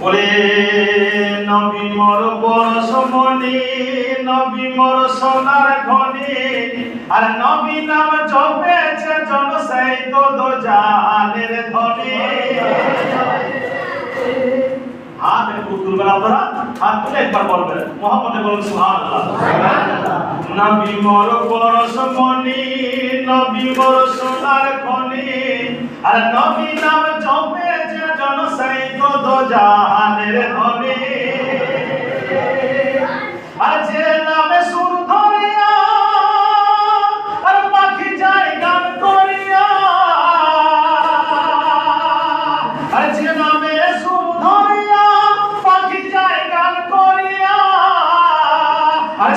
বলে, নবী মোর পরশমণি নবী মোর সোনার খনি আর নবী নাম জপেছে জন সেই তো দো জাহানের ধনী। হাত একটু তুলবেন আপনারা, হাত তুলে একবার বলবেন। মোহাম্মদে বলুন, সুবহানাল্লাহ। নবী মোর পরশমণি নবী মোর সোনার খনি আর নবী নাম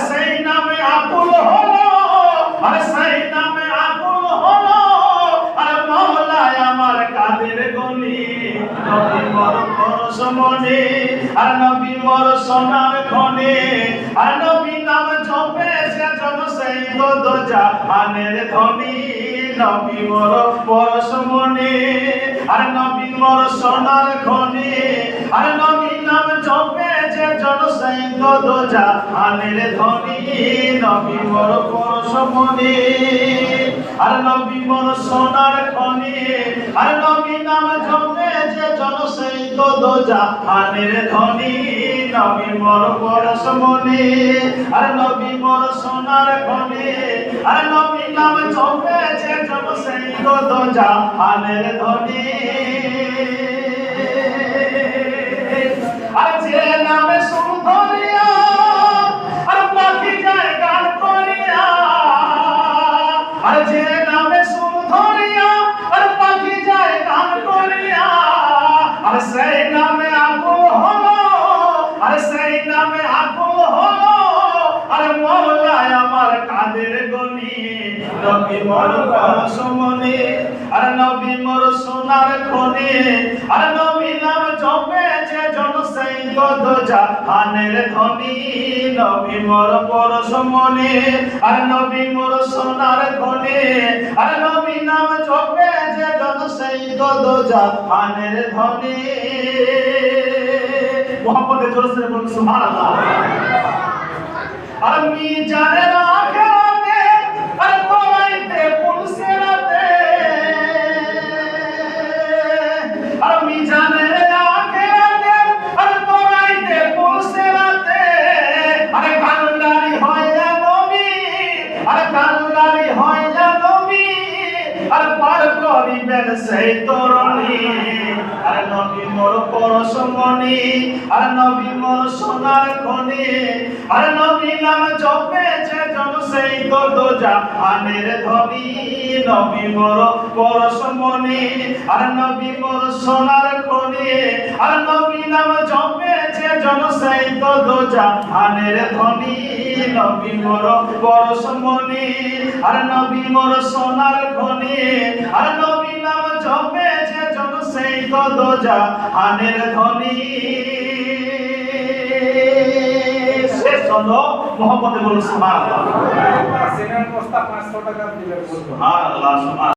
সেই নামে আকুল হলো সেই নামে আকুল হলো, আর মহলায় আমার কাদের গনি নবী মর পরশমণি আর নবী মর সোনার খনি, আর নবী নাম জপেছে জন সেই দো জাহানের ধনী নবী মর পরশমণি আর নবী মর সোনার খনি, আর নবী নাম জপেছে জন সেই জাহানের ধনী নবী মর পরশমণি আর নবী মর সোনার নবী নাম জপেছে জন সেই দো জাহানের ধনী নবী মর পরশমণি আর নবী মর সোনার খনি নবী নাম জপেছে জন সেই দো জাহানের ধনী নবী মোর পরশমণি আর নবী মোর সোনার খনি, আর নবী নাম জপেছে জন সেই গদ জাহানের ধনী নবী মোর পরশমণি আর নবী মোর সোনার খনি, আর নবী নাম জন সেই গদ জাহানের বলুন, সুবহানাল্লাহ। আমি জানে আরে হয় না নবী। আর পার করিবেন সেই তরণী। আর নবী মোর পরশমণি। আর নবী মোর সোনার খনি। আর নবী নাম জপেছে জন সেই তো জাহানের ধনী, নবী মোর পরশমণি আর নবী মোর সোনার খনি, আর নবী নাম জপেছে জন সেই তো জাহানের ধনী, নবী মোর পরশমণি আর নবী মোর সোনার খনি, আর নবী নাম জপেছে জন সেই তো জাহানের ধনী। হলো মোহাম্মদ বলুন সুবহানাল্লাহ। সিনেমা বস্তা পাঁচশো টাকা দিলে সুবহানাল্লাহ।